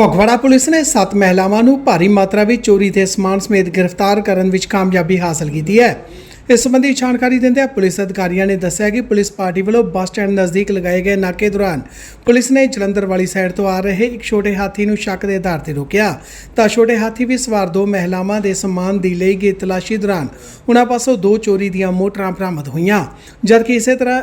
Phagwara police ਨੇ ਸੱਤ ਮਹਿਲਾਵਾਂ ਨੂੰ ਭਾਰੀ ਮਾਤਰਾ ਵਿੱਚ ਚੋਰੀ ਦੇ ਸਮਾਨ ਸਮੇਤ ਗ੍ਰਿਫਤਾਰ ਕਰਨ ਵਿੱਚ ਕਾਮਯਾਬੀ ਹਾਸਲ ਕੀਤੀ ਹੈ। ਇਸ ਸੰਬੰਧੀ ਜਾਣਕਾਰੀ ਦਿੰਦਿਆਂ ਪੁਲਿਸ ਅਧਿਕਾਰੀਆਂ ਨੇ ਦੱਸਿਆ ਕਿ ਪੁਲਿਸ ਪਾਰਟੀ ਵੱਲੋਂ ਬੱਸ ਸਟੈਂਡ ਨਜ਼ਦੀਕ ਲਗਾਏ ਗਏ ਨਾਕੇ ਦੌਰਾਨ ਪੁਲਿਸ ਨੇ ਜਲੰਧਰ ਵਾਲੀ ਸਾਈਡ ਤੋਂ ਆ ਰਹੇ ਇੱਕ ਛੋਟੇ ਹਾਥੀ ਨੂੰ ਸ਼ੱਕ ਦੇ ਆਧਾਰ ਤੇ ਰੋਕਿਆ। ਤਾਂ ਛੋਟੇ ਹਾਥੀ ਵਿੱਚ ਸਵਾਰ ਦੋ ਮਹਿਲਾਵਾਂ ਦੇ ਸਮਾਨ ਦੀ ਲਈ ਗਈ ਤਲਾਸ਼ੀ ਦੌਰਾਨ ਉਹਨਾਂ ਪਾਸੋਂ ਦੋ ਚੋਰੀ ਦੀਆਂ ਮੋਟਰਾਂ ਬਰਾਮਦ ਹੋਈਆਂ। ਜਦਕਿ ਇਸੇ ਤਰ੍ਹਾਂ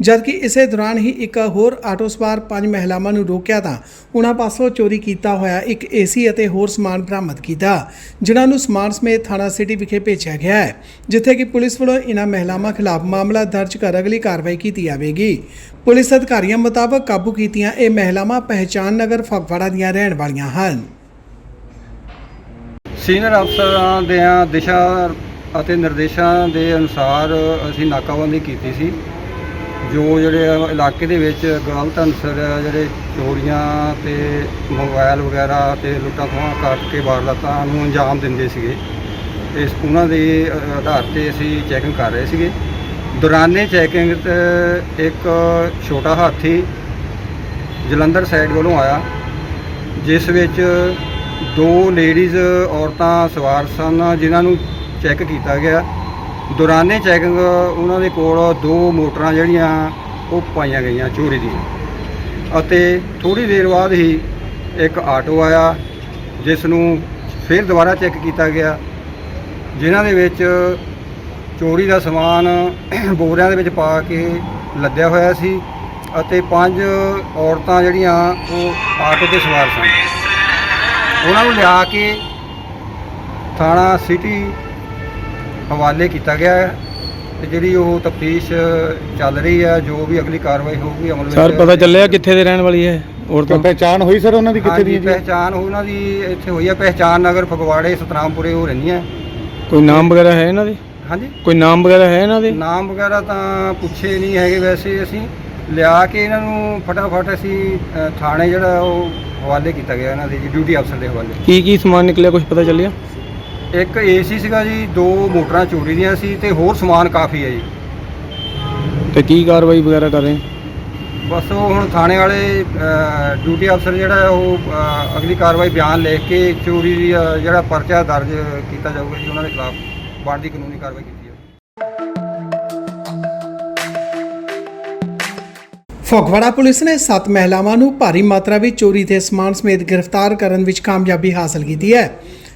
ਜਦਕਿ ਇਸੇ ਦੌਰਾਨ ਹੀ ਇੱਕ ਹੋਰ ਆਟੋ ਸਵਾਰ ਪੰਜ ਮਹਿਲਾਵਾਂ ਨੂੰ ਰੋਕਿਆ ਤਾਂ ਉਹਨਾਂ ਪਾਸੋਂ ਚੋਰੀ ਕੀਤਾ ਹੋਇਆ ਇੱਕ ਏਸੀ ਅਤੇ ਹੋਰ ਸਮਾਨ ਬਰਾਮਦ ਕੀਤਾ, ਜਿਨ੍ਹਾਂ ਨੂੰ ਸਮਾਨ ਸਮੇਤ ਥਾਣਾ ਸਿਟੀ ਵਿਖੇ ਭੇਜਿਆ ਗਿਆ ਹੈ, ਜਿੱਥੇ ਕਿ ਪੁਲਿਸ ਵੱਲੋਂ ਇਹਨਾਂ ਮਹਿਲਾਵਾਂ ਖਿਲਾਫ ਮਾਮਲਾ ਦਰਜ ਕਰ ਅਗਲੀ ਕਾਰਵਾਈ ਕੀਤੀ ਜਾਵੇਗੀ। ਪੁਲਿਸ ਅਧਿਕਾਰੀਆਂ ਮੁਤਾਬਕ ਕਾਬੂ ਕੀਤੀਆਂ ਇਹ ਮਹਿਲਾਵਾਂ ਪਹਿਚਾਨ ਨਗਰ ਫਗਵਾੜਾ ਦੀਆਂ ਰਹਿਣ ਵਾਲੀਆਂ ਹਨ। ਸੀਨੀਅਰ ਅਫਸਰਾਂ ਦੇ ਦਿਸ਼ਾ ਅਤੇ ਨਿਰਦੇਸ਼ਾਂ ਦੇ ਅਨੁਸਾਰ ਅਸੀਂ ਨਾਕਾਬੰਦੀ ਕੀਤੀ ਸੀ। ਜੋ ਜਿਹੜੇ ਆ ਇਲਾਕੇ ਦੇ ਵਿੱਚ ਗਲਤ ਅਨਸਰ ਜਿਹੜੇ ਚੋਰੀਆਂ ਤੇ ਮੋਬਾਈਲ ਵਗੈਰਾ ਤੇ ਲੁੱਟਾਂ ਖੋਹਾਂ ਕਰਕੇ ਵਾਰਦਾਤਾਂ ਨੂੰ ਅੰਜਾਮ ਦਿੰਦੇ ਸੀਗੇ। ਇਸ ਉਹਨਾਂ ਦੇ ਆਧਾਰ ਤੇ ਅਸੀਂ ਚੈਕਿੰਗ ਕਰ ਰਹੇ ਸੀਗੇ। ਦੌਰਾਨੇ ਚੈਕਿੰਗ ਤੇ ਇੱਕ ਛੋਟਾ ਹਾਥੀ ਜਲੰਧਰ ਸਾਈਡ ਵੱਲੋਂ ਆਇਆ, ਜਿਸ ਵਿੱਚ ਦੋ ਲੇਡੀਜ਼ ਔਰਤਾਂ ਸਵਾਰ ਸਨ, ਜਿਨ੍ਹਾਂ ਨੂੰ ਚੈੱਕ ਕੀਤਾ ਗਿਆ। ਦੌਰਾਨੇ ਚੈਕਿੰਗ ਉਹਨਾਂ ਦੇ ਕੋਲ ਦੋ ਮੋਟਰਾਂ ਜਿਹੜੀਆਂ ਉਹ ਪਾਈਆਂ ਗਈਆਂ ਚੋਰੀ ਦੀਆਂ। ਅਤੇ ਥੋੜੀ ਦੇਰ ਬਾਅਦ ਹੀ ਇੱਕ ਆਟੋ ਆਇਆ ਜਿਸ ਨੂੰ ਫਿਰ ਦੁਬਾਰਾ ਚੈੱਕ ਕੀਤਾ ਗਿਆ, ਜਿਨ੍ਹਾਂ ਦੇ ਵਿੱਚ ਚੋਰੀ ਦਾ ਸਮਾਨ ਬੋਰਿਆਂ ਦੇ ਵਿੱਚ ਪਾ ਕੇ ਲੱਦਿਆ ਹੋਇਆ ਸੀ ਅਤੇ ਪੰਜ ਔਰਤਾਂ ਜਿਹੜੀਆਂ ਉਹ ਆਟੋ ਤੇ ਸਵਾਰ ਸਨ। ਉਹਨਾਂ ਨੂੰ ਲਿਆ ਕੇ ਥਾਣਾ ਸਿਟੀ ਹਵਾਲੇ ਕੀਤਾ ਗਿਆ ਹੈ ਤੇ ਜਿਹੜੀ ਉਹ ਤਫਤੀਸ਼ ਚੱਲ ਰਹੀ ਹੈ ਜੋ ਵੀ ਅਗਲੀ ਕਾਰਵਾਈ ਹੋਊਗੀ ਅਮਲ ਵਿੱਚ ਸਰ ਪਤਾ ਚੱਲਿਆ ਕਿੱਥੇ ਦੇ ਰਹਿਣ ਵਾਲੀ ਹੈ? ਔਰਤਾਂ ਪਹਿਚਾਣ ਹੋਈ ਸਰ ਉਹਨਾਂ ਦੀ ਕਿੱਥੇ ਹਾਂਜੀ, ਦੀ ਹੈ ਜੀ? ਪਹਿਚਾਣ ਉਹਨਾਂ ਦੀ ਇੱਥੇ ਹੋਈ ਹੈ ਪਹਿਚਾਣ ਨਗਰ ਫਗਵਾੜੇ ਸਤਨਾਮਪੁਰੇ ਹੋ। ਰਹਿੰਦੀਆਂ ਕੋਈ ਨਾਮ ਵਗੈਰਾ ਹੈ ਇਹਨਾਂ ਦੇ? ਹਾਂਜੀ। ਕੋਈ ਨਾਮ ਵਗੈਰਾ ਹੈ ਇਹਨਾਂ ਦੇ? ਨਾਮ ਵਗੈਰਾ ਤਾਂ ਪੁੱਛੇ ਨਹੀਂ ਹੈਗੇ ਵੈਸੇ ਅਸੀਂ। ਲਿਆ ਕੇ ਇਹਨਾਂ ਨੂੰ ਫਟਾਫਟ ਅਸੀਂ ਅ, ਥਾਣੇ ਜਿਹੜਾ ਉਹ ਹਵਾਲੇ ਕੀਤਾ ਗਿਆ ਇਹਨਾਂ ਦੇ ਜੀ ਡਿਊਟੀ ਅਫਸਰ ਦੇ ਹਵਾਲੇ। ਕੀ ਕੀ ਸਮਾਨ ਨਿਕਲਿਆ ਕੁਝ ਪਤਾ ਚੱਲਿਆ? ਇੱਕ ਏਸੀ ਸੀਗਾ ਜੀ ਦੋ ਮੋਟਰਾਂ ਚੋਰੀ ਦੀਆਂ ਸੀ ਤੇ ਹੋਰ ਸਮਾਨ ਕਾਫੀ ਹੈ ਜੀ। ਤੇ ਕੀ ਕਾਰਵਾਈ ਵਗੈਰਾ ਕਰ ਰਹੇ ਬਸ ਉਹ ਹੁਣ ਥਾਣੇ ਵਾਲੇ ਅ, ਡਿਊਟੀ ਅਫਸਰ ਜਿਹੜਾ ਹੈ ਉਹ ਅ, ਅਗਲੀ ਕਾਰਵਾਈ ਬਿਆਨ ਲਿਖ ਕੇ ਚੋਰੀ ਦੀ ਅ, ਜਿਹੜਾ ਪਰਚਾ ਦਰਜ ਕੀਤਾ ਜਾਊਗਾ ਜੀ ਉਹਨਾਂ ਦੇ ਖਿਲਾਫ ਬਣਦੀ ਕਾਨੂੰਨੀ ਕਾਰਵਾਈ ਕੀਤੀ ਜਾਊਗੀ। ਫਗਵਾੜਾ ਪੁਲਿਸ ਨੇ 7 ਮਹਿਲਾਵਾਂ ਨੂੰ ਭਾਰੀ ਮਾਤਰਾ ਵਿੱਚ ਚੋਰੀ ਦੇ ਸਮਾਨ ਸਮੇਤ ਗ੍ਰਿਫਤਾਰ ਕਰਨ ਵਿੱਚ ਕਾਮਯਾਬੀ ਹਾਸਲ ਕੀਤੀ ਹੈ।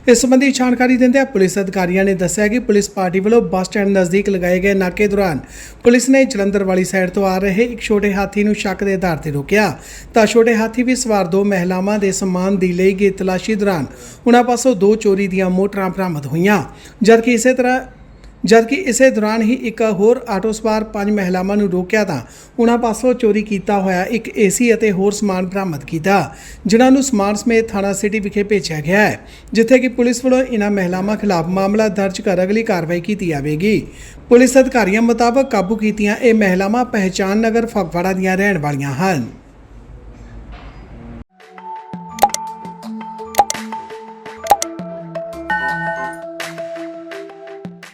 ਇਸ ਸੰਬੰਧੀ ਜਾਣਕਾਰੀ ਦਿੰਦਿਆਂ ਪੁਲਿਸ ਅਧਿਕਾਰੀਆਂ ਨੇ ਦੱਸਿਆ ਕਿ ਪੁਲਿਸ ਪਾਰਟੀ ਵੱਲੋਂ ਬੱਸ ਸਟੈਂਡ ਨਜ਼ਦੀਕ ਲਗਾਏ ਗਏ ਨਾਕੇ ਦੌਰਾਨ ਪੁਲਿਸ ਨੇ ਜਲੰਧਰ ਵਾਲੀ ਸਾਈਡ ਤੋਂ ਆ ਰਹੇ ਇੱਕ ਛੋਟੇ ਹਾਥੀ ਨੂੰ ਸ਼ੱਕ ਦੇ ਆਧਾਰ ਤੇ ਰੋਕਿਆ। ਤਾਂ ਛੋਟੇ ਹਾਥੀ ਵਿੱਚ ਸਵਾਰ ਦੋ ਮਹਿਲਾਵਾਂ ਦੇ ਸਮਾਨ ਦੀ ਲਈ ਗਈ ਤਲਾਸ਼ੀ ਦੌਰਾਨ ਉਹਨਾਂ ਪਾਸੋਂ ਦੋ ਚੋਰੀ ਦੀਆਂ ਮੋਟਰਾਂ ਬਰਾਮਦ ਹੋਈਆਂ। ਜਦਕਿ ਇਸੇ ਤਰ੍ਹਾਂ ਜਦਕਿ ਇਸੇ ਦੌਰਾਨ ਹੀ ਇੱਕ ਹੋਰ ਆਟੋ ਸਵਾਰ ਪੰਜ ਮਹਿਲਾਵਾਂ ਨੂੰ ਰੋਕਿਆ ਤਾਂ ਉਹਨਾਂ ਪਾਸੋਂ ਚੋਰੀ ਕੀਤਾ ਹੋਇਆ ਇੱਕ ਏਸੀ ਅਤੇ ਹੋਰ ਸਮਾਨ ਬਰਾਮਦ ਕੀਤਾ, ਜਿਨ੍ਹਾਂ ਨੂੰ ਸਮਾਨ ਸਮੇਤ ਥਾਣਾ ਸਿਟੀ ਵਿਖੇ ਭੇਜਿਆ ਗਿਆ ਹੈ, ਜਿੱਥੇ ਕਿ ਪੁਲਿਸ ਵੱਲੋਂ ਇਹਨਾਂ ਮਹਿਲਾਵਾਂ ਖਿਲਾਫ ਮਾਮਲਾ ਦਰਜ ਕਰ ਅਗਲੀ ਕਾਰਵਾਈ ਕੀਤੀ ਜਾਵੇਗੀ। ਪੁਲਿਸ ਅਧਿਕਾਰੀਆਂ ਮੁਤਾਬਕ ਕਾਬੂ ਕੀਤੀਆਂ ਇਹ ਮਹਿਲਾਵਾਂ ਪਹਿਚਾਨ ਨਗਰ ਫਗਵਾੜਾ ਦੀਆਂ ਰਹਿਣ ਵਾਲੀਆਂ ਹਨ।